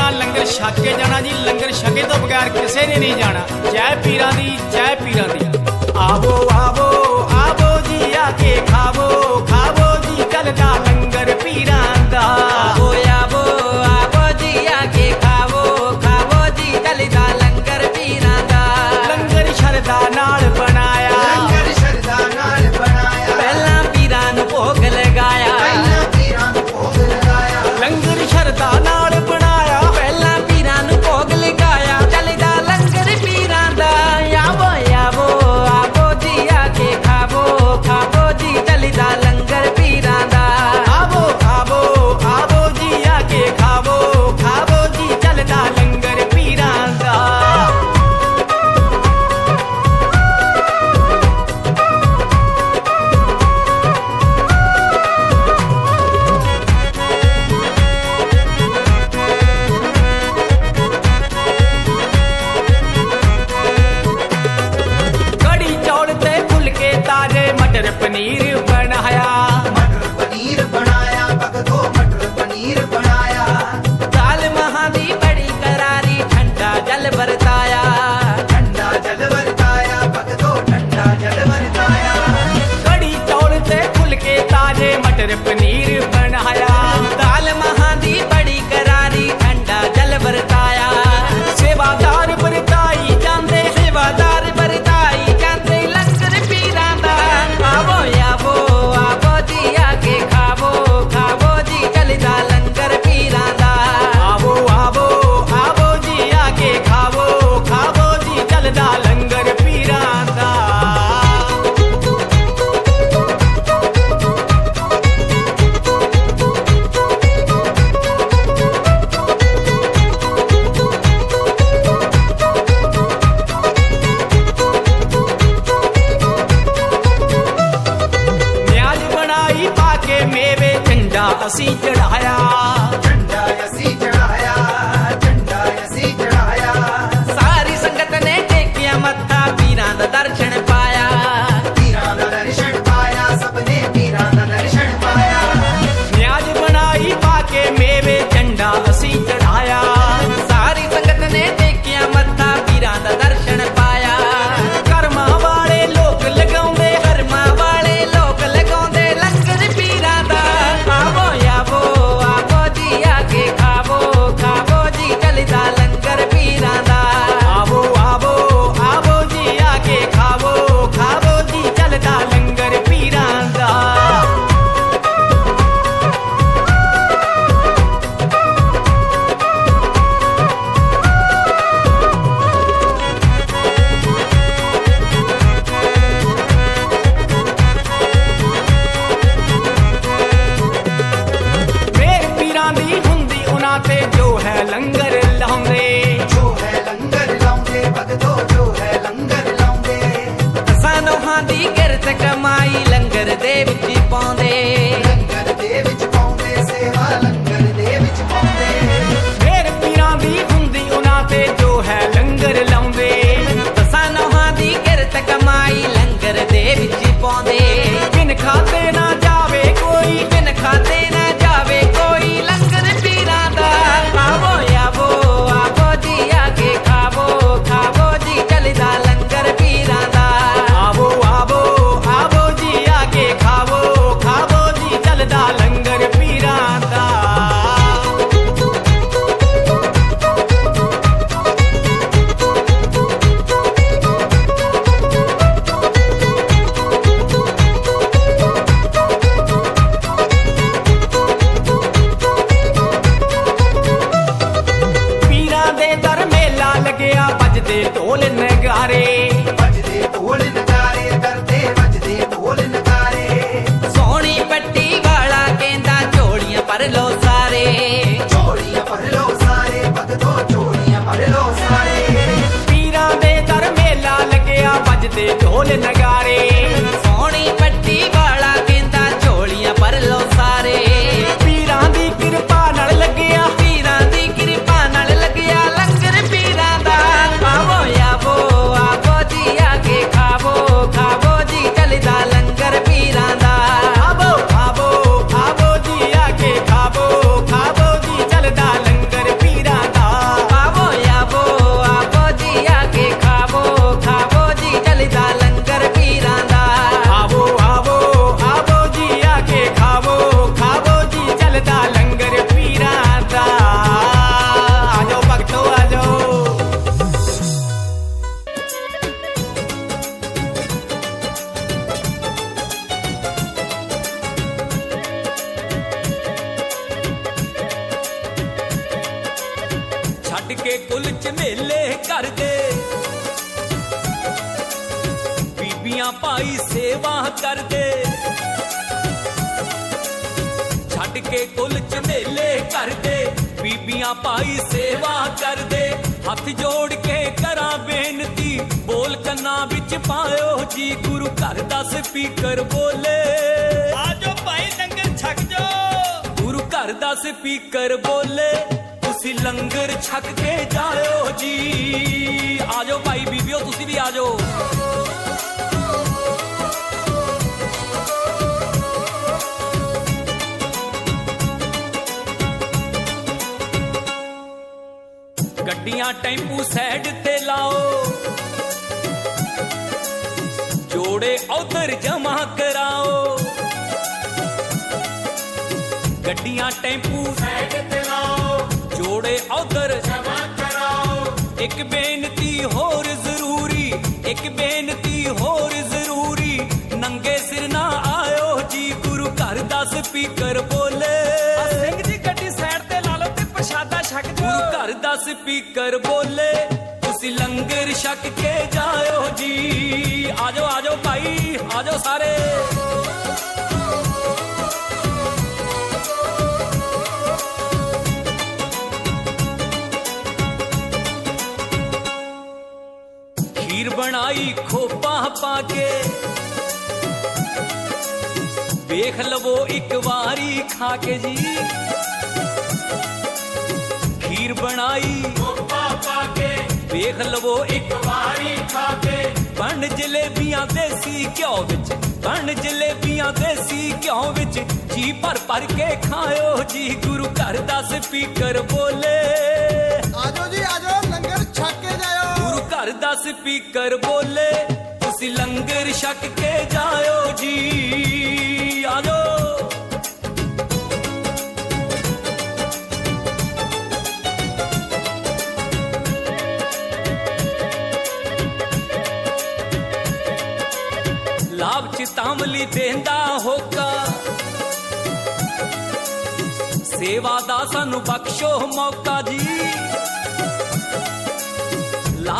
ਜਾਣਾ, ਲੰਗਰ ਛੱਕ ਕੇ ਜਾਣਾ ਜੀ। ਲੰਗਰ ਛਕੇ ਤੋਂ ਬਗੈਰ ਕਿਸੇ ਨੇ ਨਹੀਂ ਜਾਣਾ। ਜੈ ਪੀਰਾਂ ਦੀ, ਜੈ ਪੀਰਾਂ ਦੀ। ਆਵੋ ਆਵੋ ਆਵੋ ਜੀ, ਆ ਕੇ ਖਾਵੋ। ਦੇ ਵਿੱਚ ਪਾਉਂਦੇ। ਬਿਨ ਖਾਤੇ ਨਾ ਕੁੱਲ ਝਮੇਲੇ ਕਰਦੇ ਬੀਬੀਆਂ ਭਾਈ ਸੇਵਾ ਕਰਦੇ ਛੱਡ ਕੇ ਕੁੱਲ ਝਮੇਲੇ ਕਰਦੇ ਬੀਬੀਆਂ ਭਾਈ ਸੇਵਾ ਕਰਦੇ ਹੱਥ ਜੋੜ ਕੇ ਕਰਾਂ ਬੇਨਤੀ ਬੋਲ ਕੰਨਾਂ ਵਿੱਚ ਪਾਇਓ ਜੀ ਗੁਰੂ ਘਰ ਦਾ ਸਪੀਕਰ ਬੋਲੇ ਆਜੋ ਭਾਈ ਲੰਗਰ ਛਕ ਜੋ ਗੁਰੂ ਘਰ ਦਾ ਸਪੀਕਰ ਬੋਲੇ ਤੁਸੀਂ ਲੰਗਰ ਛਕ ਕੇ ਜਾਇਓ ਜੀ। ਆਜੋ ਭਾਈ ਬੀਬੀਓ, ਤੁਸੀਂ ਵੀ ਆਜੋ ਗੱਡੀਆਂ ਟੈਂਪੂ ਸਾਈਡ ਤੇ ਲਾਓ। ਜੋੜੇ ਉਧਰ ਜਮਾ ਕਰਾਓ। ਗੱਡੀਆਂ ਟੈਂਪੂ ਸਾਈਡ ਤੇ ਲਾਓ। ਜੋੜੇ ਉਧਰ ਜਮਾ ਕਰਾਓ ਇੱਕ ਬੇਨਤੀ ਹੋਰ ਜ਼ਰੂਰੀ ਇੱਕ ਬੇਨਤੀ ਹੋਰ ਜ਼ਰੂਰੀ। ਨੰਗੇ ਸਿਰ ਨਾ ਆਇਓ ਜੀ ਗੁਰੂ ਘਰ ਦਾ ਸਪੀਕਰ ਬੋਲੇ। ਸਿੰਘ ਜੀ ਗੱਡੀ ਸਾਈਡ ਤੇ ਲਾ ਲਓ ਤੇ ਪ੍ਰਸ਼ਾਦਾ ਛਕ ਜੋ ਗੁਰੂ ਘਰ ਦਾ ਸਪੀਕਰ ਬੋਲੇ। ਤੁਸੀਂ ਲੰਗਰ ਛਕ ਕੇ ਜਾਇਓ ਜੀ। ਆਜੋ ਆਜੋ ਭਾਈ ਆਜੋ ਸਾਰੇ। ਬਣਾਈ ਖੋਪਾ ਪਾ ਕੇ। ਵੇਖ ਲਵੋ ਇੱਕ ਵਾਰੀ ਖਾ ਕੇ ਜੀ। ਖੀਰ ਬਣਾਈ ਖੋਪਾ ਪਾ ਕੇ। ਵੇਖ ਲਵੋ ਇੱਕ ਵਾਰੀ ਖਾ ਕੇ। ਬਣ ਜਲੇਬੀਆਂ ਦੇਸੀ ਘਿਓ ਵਿੱਚ। ਬਣ ਜਲੇਬੀਆਂ ਦੇਸੀ ਘਿਓ ਵਿੱਚ। ਜੀ ਭਰ ਭਰ ਕੇ ਖਾਇਓ ਜੀ। ਗੁਰੂ ਘਰ ਦਾ ਸਪੀਕਰ ਬੋਲੇ। ਆਜੋ ਜੀ ਆਜੋ ਘਰ ਦਾ ਸਪੀਕਰ ਬੋਲੇ, ਤੁਸੀਂ ਲੰਗਰ ਛਕ ਕੇ ਜਾਇਓ ਜੀ। ਆਜੋ ਲਾਭ ਚ ਤਾਮਲੀ ਦੇਂਦਾ ਹੋਕਾ। ਸੇਵਾ ਦਾ ਸਾਨੂੰ ਬਖਸ਼ੋ ਮੌਕਾ ਜੀ।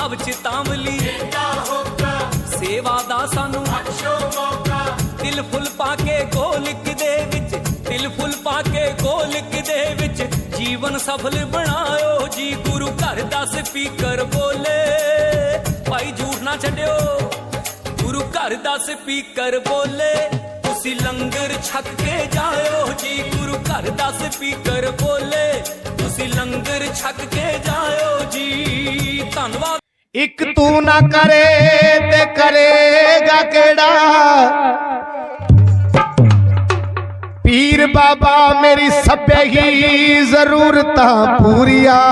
ਲਾਭ ਚ ਤਾਮਲੀ ਦੇਂਦਾ ਹੋਕਾ ਸੇਵਾ ਦਾ ਸਾਨੂੰ ਬਖਸ਼ੋ ਮੌਕਾ ਦਿਲ ਫੁੱਲ ਪਾ ਕੇ ਗੋਲਕ ਦੇ ਵਿੱਚ ਦਿਲ ਫੁੱਲ ਪਾ ਕੇ ਗੋਲਕ ਦੇ ਵਿੱਚ। ਜੀਵਨ ਸਫਲ ਬਣਾਇਓ ਜੀ, ਗੁਰੂ ਘਰ ਦਾ ਸਪੀਕਰ ਬੋਲੇ। ਭਾਈ ਝੂਠ ਨਾ ਛੱਡਿਓ, ਗੁਰੂ ਘਰ ਦਾ ਸਪੀਕਰ ਬੋਲੇ। ਤੁਸੀਂ ਲੰਗਰ ਛਕ ਕੇ ਜਾਇਓ ਜੀ, ਗੁਰੂ ਘਰ ਦਾ ਸਪੀਕਰ ਬੋਲੇ। ਤੁਸੀਂ ਲੰਗਰ ਛਕ ਕੇ ਜਾਇਓ ਜੀ, ਧੰਨਵਾਦ ਇੱਕ ਤੂੰ ਨਾ ਕਰੇ ਤੇ ਕਰੇਗਾ ਕਿਹੜਾ? ਪੀਰ ਬਾਬਾ ਮੇਰੀ ਸਭੇ ਹੀ ਜ਼ਰੂਰਤਾਂ ਪੂਰੀਆਂ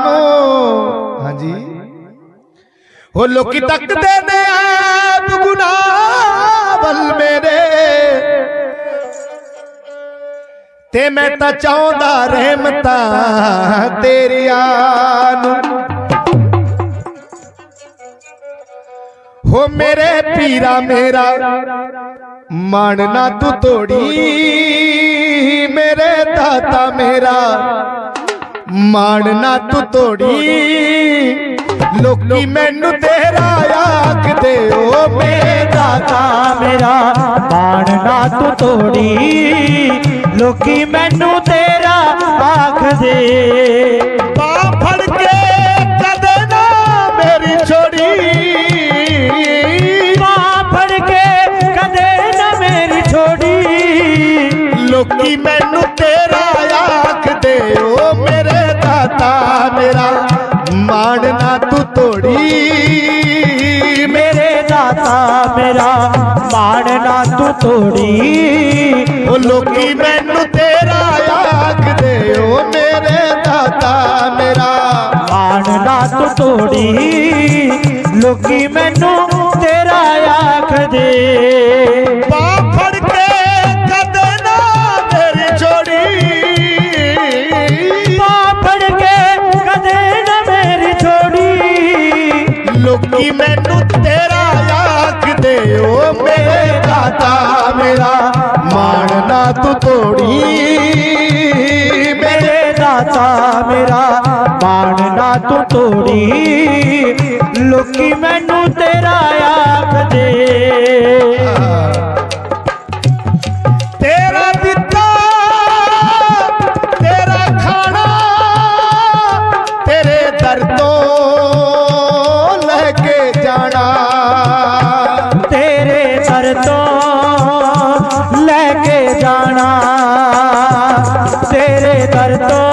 ਨੂੰ। ਹਾਂਜੀ। ਉਹ ਲੋਕੀ ਤੱਕਦੇ ਨੇ ਆਪ ਗੁਨਾਹ ਵੱਲ ਮੇਰੇ। ਤੇ ਮੈਂ ਤਾਂ ਚਾਹੁੰਦਾ ਰਹਿਮਤਾਂ ਤੇਰੀਆਂ ਨੂੰ। ਹੋ ਮੇਰੇ ਪੀਰਾ ਮੇਰਾ। ਮਨ ਨਾ ਤੂੰ ਤੋੜੀ, ਮੇਰੇ ਦਾਤਾ ਮੇਰਾ। ਮਨ ਨਾ ਤੂੰ ਤੋੜੀ, ਲੋਕੀ ਮੈਨੂੰ ਤੇਰਾ ਆਖਦੇ, ਓ ਮੇਰੇ ਦਾਤਾ ਮੇਰਾ। ਬਾਣ ਨਾ ਤੂੰ ਤੋੜੀ, ਲੋਕੀ ਮੈਨੂੰ ਤੇਰਾ ਆਖਦੇ। ਛੋੜੀ ਮੈਨੂੰ ਤੇਰਾ ਆਖਦੇ ਓ ਮੇਰੇ ਦਾਤਾ ਮੇਰਾ। ਮਾਣ ਨਾ ਤੂੰ ਤੋੜੀ, ਮੇਰੇ ਦਾਤਾ ਮੇਰਾ। ਬਾਣ ਨਾ ਤੂੰ ਤੋੜੀ। ਉਹ ਲੋਕੀ ਮੈਨੂੰ ਤੇਰਾ ਆਖਦੇ ਓ ਮੇਰੇ ਦਾਤਾ ਮੇਰਾ। ਬਾਣ ਨਾ ਤੂੰ ਤੋੜੀ, ਲੋਕੀ ਮੈਨੂੰ ਤੇਰਾ ਆਖਦੇ ਬਾਹ ਤੋੜੀ। ਲੋਕੀ ਮੈਨੂੰ ਤੇਰਾ ਆਖਦੇ ਤੇਰਾ ਦਿੱਤਾ, ਤੇਰਾ ਖਾਣਾ, ਤੇਰੇ ਦਰ ਤੋਂ ਲੈ ਕੇ ਜਾਣਾ। ਤੇਰੇ ਦਰ ਤੋਂ ਲੈ ਕੇ ਜਾਣਾ। ਤੇਰੇ ਦਰ ਤੋਂ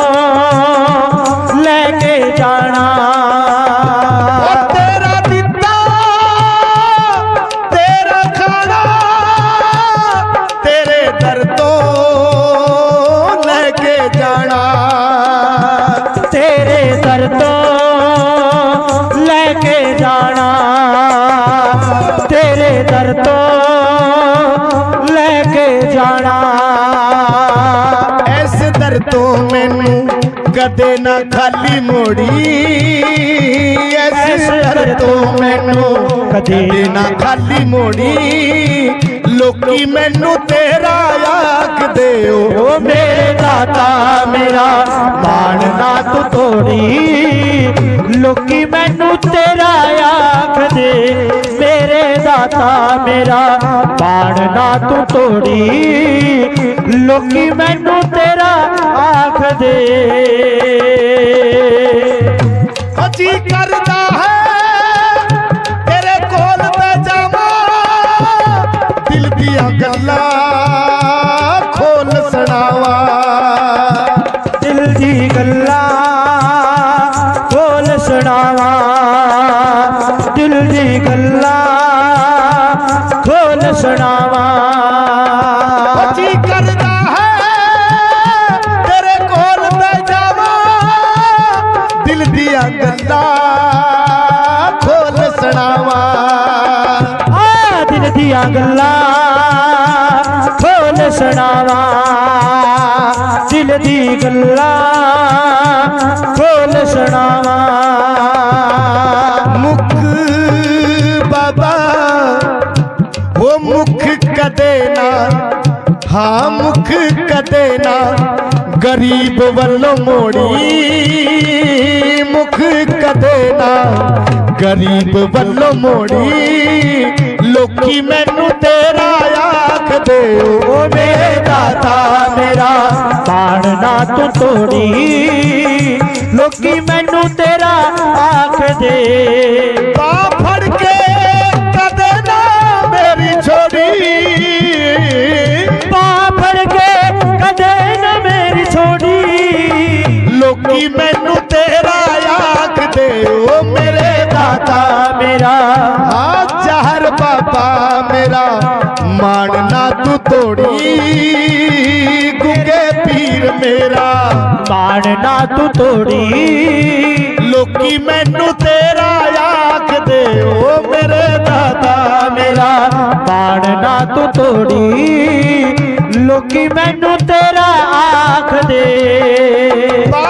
ਤੋਂ ਮੈਨੂੰ ਕਦੇ ਨਾ ਖਾਲੀ ਮੋੜੀ। ਇਸ ਦਰ ਤੋਂ ਮੈਨੂੰ ਕਦੇ ਨਾ ਖਾਲੀ ਮੋੜੀ। ਲੋਕੀ ਮੈਨੂੰ ਤੇਰਾ ਆਖਦੇ ਓ ਓ ਮੇਰੇ ਦਾਤਾ ਮੇਰਾ, ਮਾਣ ਨਾ ਤੂੰ ਤੋੜੀ। ਲੋਕੀ ਮੈਨੂੰ ਤੇਰਾ ਆਖਦੇ ਮੇਰੇ ਮੇਰਾ ਮਾਣ ਨਾ ਤੂੰ ਤੋੜੀ। ਲੋਕੀ ਮੈਨੂੰ ਤੇਰਾ ਆਖਦੇ ਅਜੀ ਕਰਦਾ ਹੈ, ਤੇਰੇ ਕੋਲ ਤੇ ਜਾਵਾਂ। ਦਿਲ ਦੀਆਂ ਗੱਲਾਂ ਸੁਣਾਵਾ। ਅਜੀ ਕਰਦਾ ਹੈ ਤੇਰੇ ਕੋਲ ਤੇ ਜਾਵਾਂ। ਦਿਲ ਦੀਆਂ ਗੱਲਾਂ ਖੋਲ ਸੁਣਾਵਾਂ। ਆ ਦਿਲ ਦੀਆਂ ਗੱਲਾਂ ਖੋਲ ਸੁਣਾਵਾ। ਦਿਲ ਦੀ ਗੱਲਾਂ ਖੋਲ ਸੁਣਾਵਾ। ਮੁਖ ਕਦੇ ਨਾ, ਹਾਂ ਮੁਖ ਕਦੇ ਨਾ, ਗਰੀਬ ਵੱਲੋਂ ਮੋੜੀ। ਮੁਖ ਕਦੇ ਨਾ, ਗਰੀਬ ਵੱਲੋਂ ਮੋੜੀ। ਲੋਕੀ ਮੈਨੂੰ ਤੇਰਾ ਆਖਦੇ ਓ ਓ ਮੇਰੇ ਦਾਤਾ ਮੇਰਾ, ਬਾਣ ਨਾ ਤੂੰ ਤੋੜੀ। ਲੋਕੀ ਮੈਨੂੰ ਤੇਰਾ ਆਖਦੇ ਕੇ ਕਦੇ ਨਾ ਮੇਰੀ ਛੋੜੀ। ਲੋਕੀ ਮੈਨੂੰ ਤੇਰਾ ਆਖਦੇ ਓ ਮੇਰੇ ਦਾਤਾ ਮੇਰਾ। ਆ ਜ਼ਹਰ ਬਾਬਾ ਮੇਰਾ ਮਾਣ ਨਾ ਤੂੰ ਤੋੜੀ। ਗੁੱਗੇ ਪੀਰ ਮੇਰਾ ਬਾਣ ਨਾ ਤੂੰ ਤੋੜੀ। ਲੋਕੀ ਮੈਨੂੰ ਤੇਰਾ ਆਖਦੇ ਓ ਮੇਰੇ ਦਾਤਾ ਮੇਰਾ। ਬਾਣ ਨਾ ਤੂੰ ਤੋੜੀ ਲੋਕੀ ਮੈਨੂੰ ਤੇਰਾ ਆਖਦੇ ਪਾ